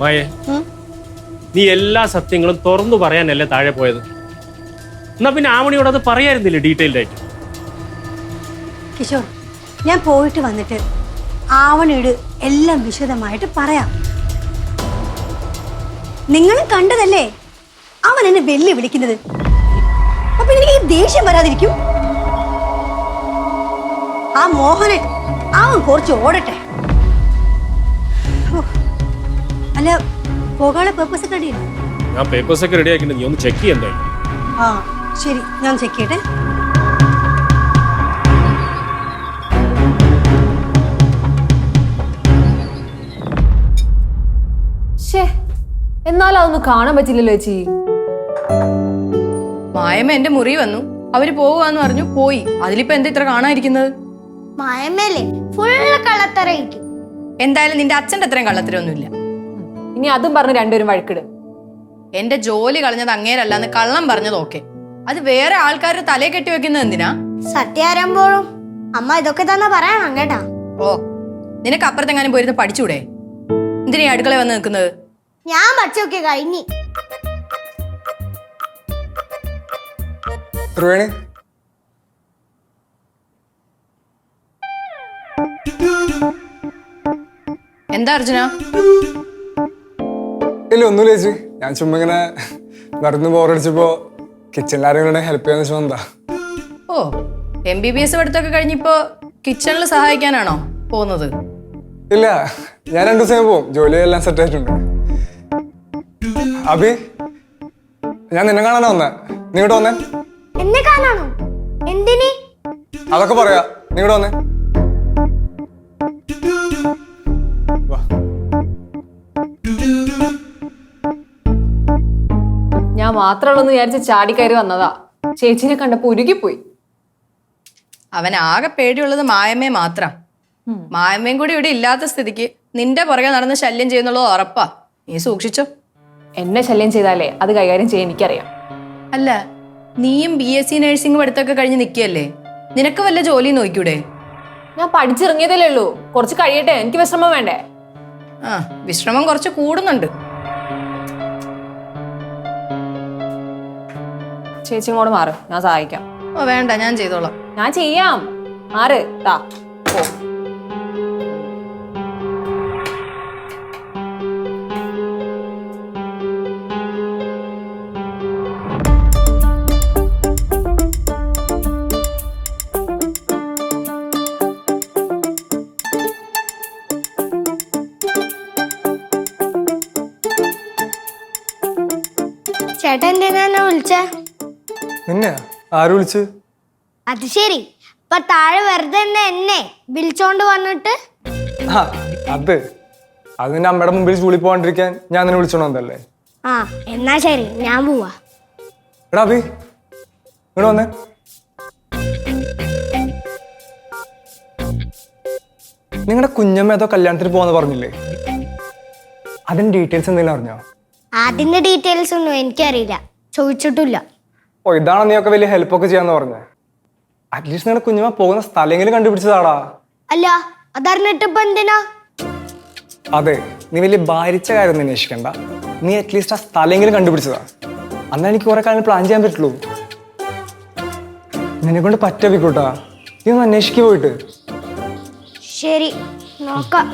മായേ? നീ എല്ലാ സത്യങ്ങളും തുറന്നു പറയാനല്ലേ താഴെ പോയത്? എന്നാ പിന്നെ ആമണിയോട് അത് പറയായിരുന്നില്ലേ ഡീറ്റെയിൽഡ് ആയിട്ട്? കിഷോർ ഞാൻ പോയിട്ട് വന്നിട്ട് ആവണിയുടെ എല്ലാം വിശദമായിട്ട് പറയാം. നിങ്ങൾ കണ്ടതല്ലേ? അവൻ എന്നെ വെല്ലു വിളിക്കുന്നത്. അപ്പൊ എനിക്ക് ഈ ദേഷ്യം വരാതിരിക്കും. ആ മോഹനൻ അവൻ കുറച്ച് ഓടട്ടെ. അല്ല പോകാനുള്ള പേപ്പേഴ്സ് ഒക്കെ റെഡിയല്ലേ ഞാൻ പേപ്പേഴ്സ് ഒക്കെ റെഡി ആക്കിയിട്ട് നീ ഒന്ന് ചെക്ക് ചെയ്യണ്ടേ ആ ശരി. ഞാൻ ചെക്ക് ചെയ്യട്ടെ. എന്നാലും അതൊന്നും കാണാൻ പറ്റില്ലല്ലോ ചേച്ചി. മായമ്മ എന്റെ മുറി വന്നു. അവർ പോവാന്ന് പറഞ്ഞു പോയി. അതിലിപ്പോ എന്താ ഇത്ര കാണാതിരിക്കുന്നത് മായമ്മല്ലേ ഫുള്ള് കള്ളത്തറയിരിക്കും എന്തായാലും നിന്റെ അച്ഛന്റെ അത്രയും കള്ളത്തരമൊന്നുമില്ല. ഇനി അതും പറഞ്ഞ് രണ്ടുപേരും വഴക്കിട്. എന്റെ ജോലി കളഞ്ഞത് അങ്ങേരല്ലാന്ന് കള്ളം പറഞ്ഞത് ഓക്കെ. അത് വേറെ ആൾക്കാരുടെ തലയെ കെട്ടി വെക്കുന്നത് എന്തിനാ? സത്യാരംഭോഴും അമ്മ ഇതൊക്കെ തന്നെ പറയണം കേട്ടാ. ഓ നിനക്ക് അപ്പുറത്തെങ്ങാനും പോയിരുന്ന് പഠിച്ചൂടെ? എന്തിനാ അടുക്കള വന്ന് നിൽക്കുന്നത്? ഞാൻ പഠിച്ചൊക്കെ കഴിഞ്ഞി. ത്രിവേണി എന്താ അർജുന? ഇല്ല ഒന്നുമില്ല ചേച്ചി. ഞാൻ ചുമ്മാ ഇങ്ങനെ വെറുതെ ബോറടിച്ചപ്പോ കിച്ചണിൽ ആരെങ്കിലും ഹെൽപ്പ് ചെയ്യാന്ന് വെച്ചാൽ എന്താ? ഓ എം ബി ബി എസ് പഠിത്തമൊക്കെ കഴിഞ്ഞിപ്പോ കിച്ചണിൽ സഹായിക്കാനാണോ പോകുന്നത്? ഇല്ല ഞാൻ രണ്ടു ദിവസം പോവും ജോലി എല്ലാം സെറ്റ് ആയിട്ടുണ്ട്. അഭി ഞാൻ നിന്നെ കാണാനാ വന്നേ. നീ ഇങ്ങോട്ട് വന്നേ. എന്നെ കാണാണോ? എന്തിനി? അതൊക്കെ പറയാ. നീ ഇങ്ങോട്ട് വന്നേ. മാത്രമുള്ളൂ വിചാരിച്ച് ചാടിക്കയറി വന്നതാ. ചേച്ചിനെ കണ്ടപ്പോ ഉരുകിപ്പോയി. അവൻ ആകെ പേടിയുള്ളത് മായമ്മേ മാത്രം. മായമ്മയും കൂടി ഇവിടെ ഇല്ലാത്ത സ്ഥിതിക്ക് നിന്റെ പുറകെ നടന്ന് ശല്യം ചെയ്യുന്നുള്ളത് ഉറപ്പാ. നീ സൂക്ഷിച്ചോ. എന്നെ ശല്യം ചെയ്താലേ അത് കൈകാര്യം ചെയ്യാൻ എനിക്കറിയാം. അല്ല നീയും ബി എസ് സി നഴ്സിംഗ് പഠിത്തമൊക്കെ കഴിഞ്ഞ് നിൽക്കുകയല്ലേ നിനക്ക് വല്ല ജോലി നോക്കൂടെ? ഞാൻ പഠിച്ചിറങ്ങിയതല്ലേ ഉള്ളൂ. കുറച്ച് കഴിയട്ടെ എനിക്ക് വിശ്രമം വേണ്ടേ? ആ വിശ്രമം കുറച്ച് കൂടുന്നുണ്ട്. ചേച്ചി ഇങ്ങോട്ട് മാറ്. ഞാൻ സഹായിക്കാം. ഓ വേണ്ട ഞാൻ ചെയ്തോളാം. ഞാൻ ചെയ്യാം. മാറ്. താ ഓ ചേട്ടൻ എന്തിനാ വിളിച്ചേ? ആര് വിളിച്ച്? അത് ശരി. ഇപ്പൊ താഴെ വെറുതെ എന്നെ എന്നെ വിളിച്ചോണ്ട് വന്നിട്ട്? ആ അത്. അത് നിന്റെ അമ്മയുടെ മുമ്പിൽ ചൂളി പോകാണ്ടിരിക്കാൻ ഞാൻ നിന്നെ വിളിച്ചോണ്ടല്ലേ ആ എന്നാ ശരി. ഞാൻ പോവാ. എടാ അഭി. ഇങ്ങോട്ട് വന്നേ. നിങ്ങളുടെ കുഞ്ഞമ്മ ഏതോ കല്യാണത്തിന് പോവാന്ന് പറഞ്ഞില്ലേ? അതിന്റെ ഡീറ്റെയിൽസ് എന്തെങ്കിലും അറിഞ്ഞോ? അതിന്റെ ഡീറ്റെയിൽസ് ഒന്നും എനിക്കറിയില്ല. ചോദിച്ചിട്ടില്ല ഓ ഇതാണോ നീയൊക്കെ വലിയ ഹെൽപ്പ് ഒക്കെ ചെയ്യാന്ന് പറഞ്ഞത് അറ്റ്ലീസ്റ്റ് നിങ്ങളുടെ കുഞ്ഞുമ പോകുന്ന സ്ഥലമെങ്കിലും കണ്ടുപിടിച്ചതാടാ. അല്ല അതറിഞ്ഞിട്ട് ഇപ്പൊ എന്തിനാ? അതെ നീ വലിയ ഭാരിച്ച കാര്യം അന്വേഷിക്കണ്ട. നീ അറ്റ്ലീസ്റ്റ് ആ സ്ഥലമെങ്കിലും കണ്ടുപിടിച്ചതാ. അന്നാ എനിക്ക് കുറെ കാര്യങ്ങൾ പ്ലാൻ ചെയ്യാൻ പറ്റുള്ളൂ. നിന്നെ കൊണ്ട് പറ്റവിക്കൂട്ടാ നീ ഒന്ന് അന്വേഷിക്കു പോയിട്ട്. ശരി നോക്കാം.